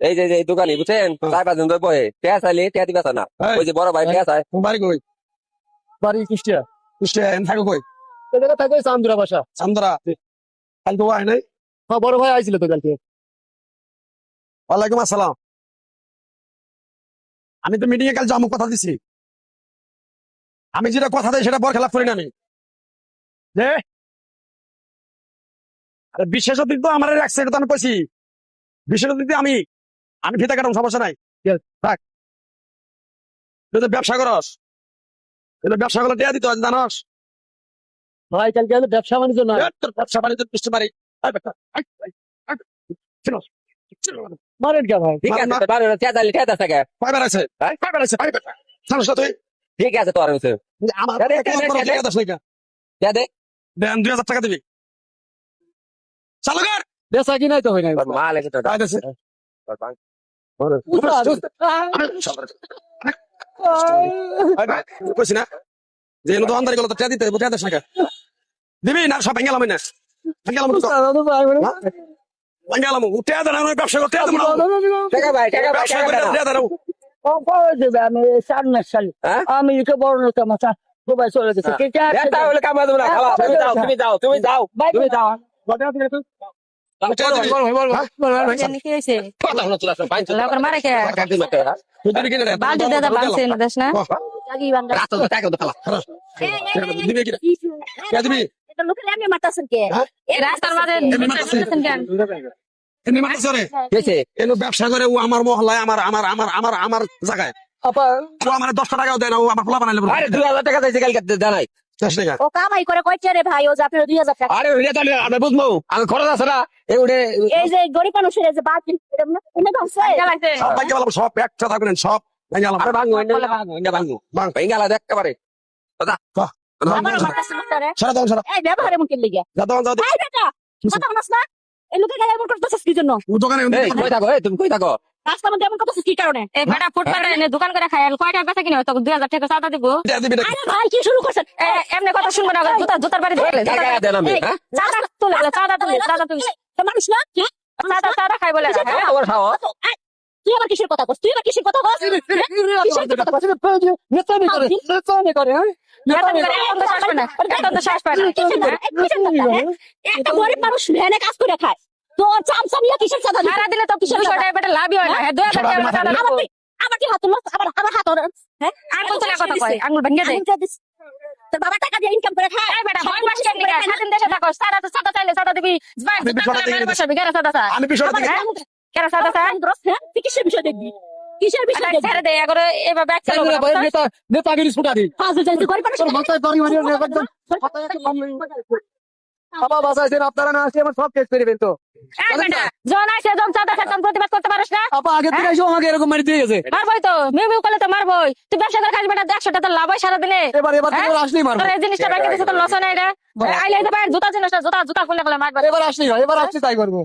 এই যে এই দোকানি বুঝছেন চার পাঁচ দিন ধরে বহে পেঁয়াজ আইলে পেঁয়াজ দিবে না ওই যে বড় ভাই পেঁয়াজ আয় বাড়ি কই বাড়ি কুষ্টিয়া কুষ্টিয়া এন থাকো কই থাকে চান্দুরা বাসা চান্দরা কালকে আয় নাই হ্যাঁ বড় ভাই আইছিল তো কালকে ওয়ালাইকুম আসসালাম আমি তো মিটিং এ কাল যাব কথা দিছি আমি যেটা কথা দেয় সেটা বরখেলাপ করি না আমি। যে? বিশেষ অতিথি তো আমার রাখছে এটা তো আমি কইছি। বিশেষ অতিথি আমি। আমি ফিতা কাটাম সমস্যা নাই। থাক। তুই তো ব্যবসা করস। তুই ব্যবসা করলে টিয়া দিতে জানস। ভাই কালকে ব্যবসা বাণিজ্য নয়। তোর ব্যবসা বাণিজ্য পিছতে পারি। মারেন কে ভাই? ঠিক আছে পারো না পেঁয়াজ আইলে পেঁয়াজ থাকে কয় বেড়াইছে হ্যাঁ? কয় বেটা জানস না তুই? ঠিক আছে তো আর হচ্ছে আমার দে দেন টাকা দিবি। চালু কর! বেচা কি নাই তো হয় নাই। তোর মাল এসে তো না। যে দোকানদারি গুলো তো টাকা দিতে দেশ টাকা দিবি না সব না ভেঙ্গেলাম ভেঙ্গেলাম টাকা দেন আমি ব্যবসা করতে টাকা টাকা ভাই টাকা ভাই টাকা করে দাও। টাকা আমি সার না সাল হ্যাঁ? আমি এটা বড় নেতা মাথা দুবাই চলে গেছে কে কে আছে? এটা হলে কামা দেবো না খাওয়া তুমি যাও তুমি যাও তুমি যাও তুমি যাও? হ্যাঁ। রাস্তার মাঝে এমনি। মারতাছেন কেন? এমনি ব্যবসা করে ও আমার মহল্লায় আমার আমার আমার আমার আমার জায়গায়। ও আমার দশটা টাকাও দেয় না ও আমার ফোলা বানাইলে আরে দুই হাজার টাকা দিয়েছে কালকে ও কামাই করে কয়টা রে ভাই ও যে আপনার দুই হাজার টাকা। আরে ওইটা তাহলে আমি বুঝব। আমি খরচ আছে না। এই উঠে এই যে গরিব মানুষের যে ভাবছে সব একটা থাকবেন সব ভেঙ্গে গেলাম আরে ভাঙো এটা ভাঙো এটা ভাঙো। ভাঙ। ভেঙে গেল একেবারে আমারও মারতাছে সারা দাও সারা। এই ব্যবহারে মুখে লিগে। কথা না? এই লোকের গায়ে এমন করতেছিস কি জন্য দোকানে কই থাকো তুমি কই থাকো রাস্তার মধ্যে এমন করতেছিস কি কারণে এই বেটা ফুটপাতে এনে দোকান করে খায় কয় টাকা বেচা কিনে হয়তো দুই হাজার টাকা চাঁদা দিব টাকা দিবি নাকি? আরে ভাই কি শুরু করছেন এ, এমনি কথা শুনব না জুতা জুতার বাড়ি টাকা দেন আমি হ্যাঁ চাঁদা তুলে চাঁদা তুলে চাঁদা তুলে তো মানুষ না হ্যাঁ? চাঁদা চাঁদা খাই বলে হ্যাঁ? তোমার খাও তুই আবার কিসের কথা করছিস তুই আবার কিসের কথা করছিস কিসের কথা করে করে হ্যাঁ শ্বাস পায় না। না না? একটা গরিব মানুষ ভ্যানে কাজ করে খায়। তো চামচামিয়া কিসের চাঁদা সারা দিলে তো কিসের বেটা লাভই হয় না। হ্যাঁ? আমরা কি হাত আবার আমার হাত হ্যাঁ? আঙুল তুলে কথা কয়। আঙুল ভেঙে দেয় তোর বাবা টাকা দিয়ে ইনকাম করে খায়। বেটা ভয় পাস কেন লিগা স্বাধীন দেশে থাকো। সাদা তো সাদা চাইলে সাদা দিবি। আমি বিষয়টা সাদা বিষয়টা? সাদা তুই কিসের বিষয় দেখবি? কিসের বিষয় দেখবি? ছেড়ে দে এগরে এভাবে এক চালু নেতা নেতাগিরি ছুটা দি ফাজল জানতে গরিব মানুষ মাথায় বাড়ি মারি একদম আপা বাসাইছেন আপনারা না আসলে আমার সব কেস করে তো জন আইছে জন চাঁদা খেতাম প্রতিবাদ করতে পারিস না? আপা আগে থেকে এসে আমাকে এরকম মারি দিয়ে গেছে। মারবই তো মিউ মিউ করলে তো মারবই। তুই ব্যবসা করে খাস বেটা একশো টাকা লাভ হয় সারাদিনে। এবার হ্যাঁ? আসলেই মারবো। এই জিনিসটা দিছে লস হয় না এটা আইলে জুতা জিনিসটা জুতা জুতা খুলে খুলে মারবে। এবার আসলেই এবার আসছি তাই করব।